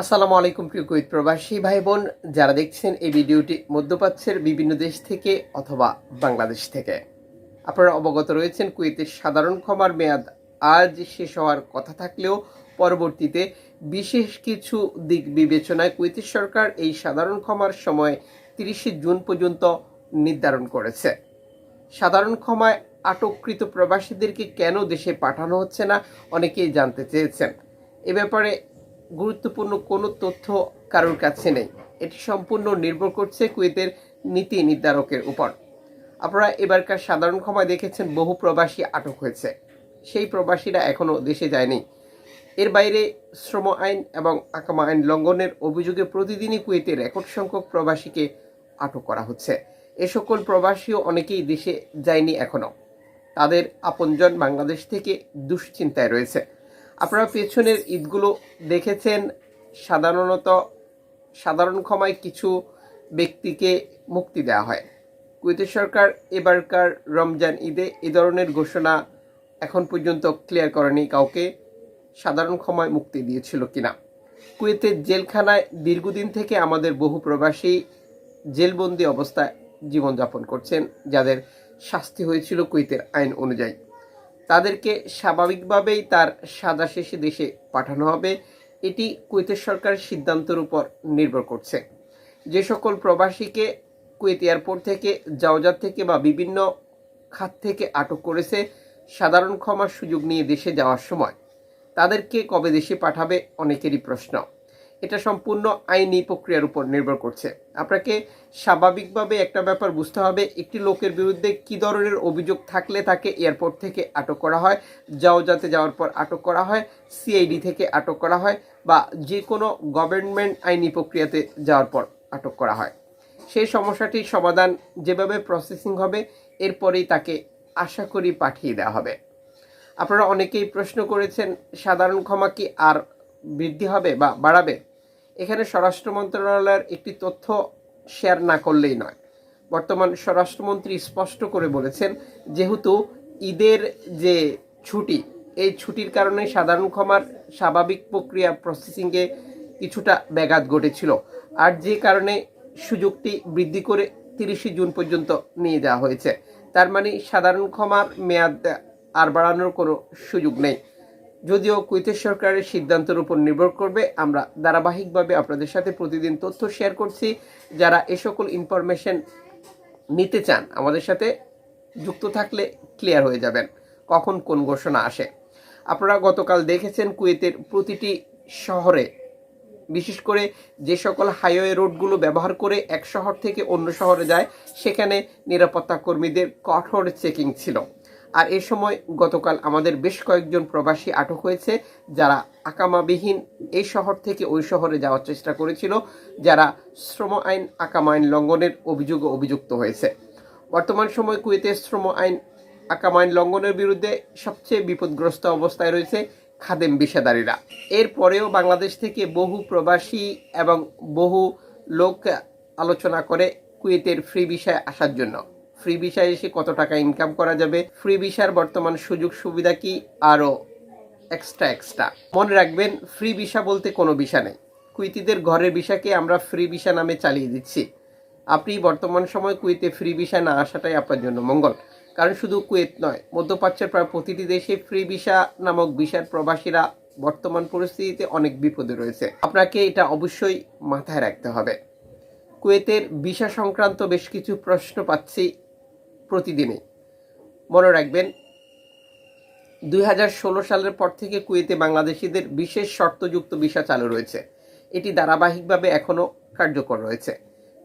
আসসালামু আলাইকুম, প্রিয় কুয়েত প্রবাসী ভাই বোন যারা দেখছেন এই ভিডিওটি মধ্যপ্রাচ্যের বিভিন্ন দেশ থেকে অথবা বাংলাদেশ থেকে। আপনারা অবগত রয়েছেন, কুয়েতের সাধারণ ক্ষমার মেয়াদ আজ শেষ হওয়ার কথা থাকলেও পরবর্তীতে বিশেষ কিছু দিক বিবেচনায় কুয়েতের সরকার এই সাধারণ ক্ষমার সময় তিরিশে জুন পর্যন্ত নির্ধারণ করেছে। সাধারণ ক্ষমায় আটককৃত প্রবাসীদেরকে কেন দেশে পাঠানো হচ্ছে না, অনেকেই জানতে চেয়েছেন। এ ব্যাপারে গুরুত্বপূর্ণ কোনো তথ্য কারোর কাছে নেই। এটি সম্পূর্ণ নির্ভর করছে কুয়েতের নীতি নির্ধারকের উপর। আপনারা এবারকার সাধারণ ক্ষমায় দেখেছেন, বহু প্রবাসী আটক হয়েছে। সেই প্রবাসীরা এখনও দেশে যায়নি। এর বাইরে শ্রম আইন এবং আকামা আইন লঙ্ঘনের অভিযোগে প্রতিদিনই কুয়েতে রেকর্ড সংখ্যক প্রবাসীকে আটক করা হচ্ছে। এ সকল প্রবাসীও অনেকেই দেশে যায়নি এখনও তাদের আপনজন বাংলাদেশ থেকে দুশ্চিন্তায় রয়েছে। আপনারা পেছনের ঈদগুলো দেখেছেন, সাধারণত সাধারণ ক্ষমায় কিছু ব্যক্তিকে মুক্তি দেওয়া হয়। কুয়েতের সরকার এবারকার রমজান ঈদে এ ধরনের ঘোষণা এখন পর্যন্ত ক্লিয়ার করেনি কাউকে, সাধারণ ক্ষমায় মুক্তি দিয়েছিল কিনা। কুয়েতের জেলখানায় দীর্ঘদিন থেকে আমাদের বহু প্রবাসী জেলবন্দি অবস্থায় জীবনযাপন করছেন, যাদের শাস্তি হয়েছিল কুয়েতের আইন অনুযায়ী। তাদেরকে স্বাভাবিকভাবেই তার সাদা শেষে দেশে পাঠানো হবে। এটি কুয়েতের সরকারের সিদ্ধান্তের উপর নির্ভর করছে। যে সকল প্রবাসীকে কুয়েত এয়ারপোর্ট থেকে জাওজার থেকে বা বিভিন্ন খাত থেকে আটক করেছে, সাধারণ ক্ষমার সুযোগ নিয়ে দেশে যাওয়ার সময়। তাদেরকে কবে দেশে পাঠাবে, অনেকেরই প্রশ্ন। এটা সম্পূর্ণ আইনি প্রক্রিয়ার উপর নির্ভর করছে। আপনাকে স্বাভাবিকভাবে একটা ব্যাপার বুঝতে হবে, একটি লোকের বিরুদ্ধে কি ধরনের অভিযোগ থাকলে তাকে এয়ারপোর্ট থেকে আটক করা হয় যাও যাতে যাওয়ার পর আটক করা হয়, সিআইডি থেকে আটক করা হয় বা যে কোনো গভর্নমেন্ট আইনি প্রক্রিয়াতে যাওয়ার পর আটক করা হয়। সেই সমস্যাটির সমাধান যেভাবে প্রসেসিং হবে, এরপরেই তাকে আশা করি পাঠিয়ে দেওয়া হবে। আপনারা অনেকেই প্রশ্ন করেছেন, সাধারণ ক্ষমা কি আর বৃদ্ধি হবে বা বাড়াবে? এখানে স্বরাষ্ট্র মন্ত্রণালয়ের একটি তথ্য শেয়ার না করলেই নয়। বর্তমান স্বরাষ্ট্রমন্ত্রী স্পষ্ট করে বলেছেন, যেহেতু ঈদের যে ছুটি, এই ছুটির কারণে সাধারণ ক্ষমার স্বাভাবিক প্রক্রিয়া প্রসেসিংয়ে কিছুটা ব্যাঘাত ঘটেছিল। আর যে কারণে সুযোগটি বৃদ্ধি করে তিরিশে জুন পর্যন্ত নিয়ে যাওয়া হয়েছে। তার মানে সাধারণ ক্ষমার মেয়াদ আর বাড়ানোর কোনো সুযোগ নেই। যদিও কুয়েতের সরকারের সিদ্ধান্তের উপর নির্ভর করবে, আমরা ধারাবাহিকভাবে আপনাদের সাথে প্রতিদিন তথ্য শেয়ার করছি। যারা এ সকল ইনফরমেশন নিতে চান, আমাদের সাথে যুক্ত থাকলে ক্লিয়ার হয়ে যাবেন কখন কোন ঘোষণা আসে। আপনারা গতকাল দেখেছেন কুয়েতের প্রতিটি শহরে, বিশেষ করে যে সকল হাইওয়ে রোডগুলো ব্যবহার করে এক শহর থেকে অন্য শহরে যায়, সেখানে নিরাপত্তা কর্মীদের কঠোর চেকিং ছিল। আর এ সময় গতকাল আমাদের বেশ কয়েকজন প্রবাসী আটক হয়েছে যারা আকামাবিহীন এই শহর থেকে ওই শহরে যাওয়ার চেষ্টা করেছিল, যারা শ্রম আইন, আকামা আইন লঙ্ঘনের অভিযোগে অভিযুক্ত হয়েছে। বর্তমান সময় কুয়েতের শ্রম আইন, আকামা আইন লঙ্ঘনের বিরুদ্ধে সবচেয়ে বিপদগ্রস্ত অবস্থায় রয়েছে খাদেম বিষাদারীরা। এরপরেও বাংলাদেশ থেকে বহু প্রবাসী এবং বহু লোক আলোচনা করে কুয়েতের ফ্রি বিষয়ে আসার জন্য। ফ্রি ভিসায় এসে কত টাকা ইনকাম করা যাবে? ফ্রি ভিসার বর্তমান সুযোগ সুবিধা কি? আরও এক্সট্রা এক্সট্রা মনে রাখবেন ফ্রি ভিসা বলতে কোনো ভিসা নেই। কুইতিদের ঘরের ভিসাকে আমরা ফ্রি ভিসা নামে চালিয়ে দিচ্ছি। আপনি বর্তমান সময় কুয়েতে ফ্রি ভিসা না আসাটাই আপনার জন্য মঙ্গল। কারণ শুধু কুয়েত নয়, মধ্যপ্রাচ্যের প্রায় প্রতিটি দেশে ফ্রি ভিসা নামক ভিসার প্রবাসীরা বর্তমান পরিস্থিতিতে অনেক বিপদে রয়েছে। আপনাকে এটা অবশ্যই মাথায় রাখতে হবে। কুয়েতের ভিসা সংক্রান্ত বেশ কিছু প্রশ্ন পাচ্ছি। প্রতিদিনই মনে রাখবেন, দুই হাজার ষোলো সালের পর থেকে কুয়েতে বাংলাদেশিদের বিশেষ শর্তযুক্ত ভিসা চালু রয়েছে। এটি ধারাবাহিকভাবে এখনও কার্যকর রয়েছে।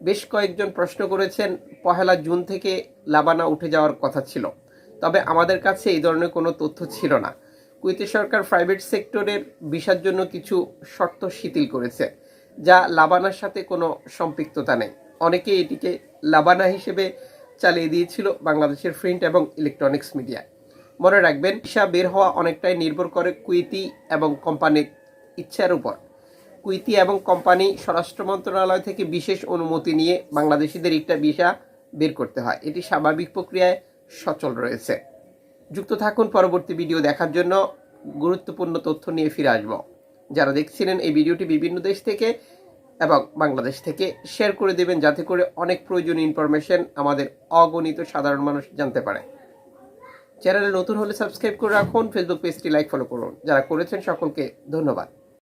বেশ কয়েকজন প্রশ্ন করেছেন, পহেলা জুন থেকে লাবানা উঠে যাওয়ার কথা ছিল। তবে আমাদের কাছে এই ধরনের কোনো তথ্য ছিল না। কুয়েতে সরকার প্রাইভেট সেক্টরের ভিসার জন্য কিছু শর্ত শিথিল করেছে, যা লাবানার সাথে কোনো সম্পৃক্ততা নেই। অনেকে এটিকে লাবানা হিসেবে চালিয়ে দিয়েছিল বাংলাদেশের প্রিন্ট এবং ইলেকট্রনিক্স মিডিয়া। মনে রাখবেন, ভিসা বের হওয়া অনেকটাই নির্ভর করে কুইতি এবং কোম্পানির ইচ্ছার উপর। কুইতি এবং কোম্পানি স্বরাষ্ট্র মন্ত্রণালয় থেকে বিশেষ অনুমতি নিয়ে বাংলাদেশিদের একটা ভিসা বের করতে হয়। এটি স্বাভাবিক প্রক্রিয়ায় সচল রয়েছে। যুক্ত থাকুন পরবর্তী ভিডিও দেখার জন্য। গুরুত্বপূর্ণ তথ্য নিয়ে ফিরে আসব। যারা দেখছিলেন এই ভিডিওটি বিভিন্ন দেশ থেকে এবং বাংলাদেশ থেকে শেয়ার করে দেবেন যাতে করে অনেক প্রয়োজনীয় ইনফরমেশন আমাদের অগণিত সাধারণ মানুষ জানতে পারে। চ্যানেলে নতুন হলে সাবস্ক্রাইব করে রাখুন ফেসবুক পেজটি লাইক ফলো করুন। যারা করেছেন সকলকে ধন্যবাদ।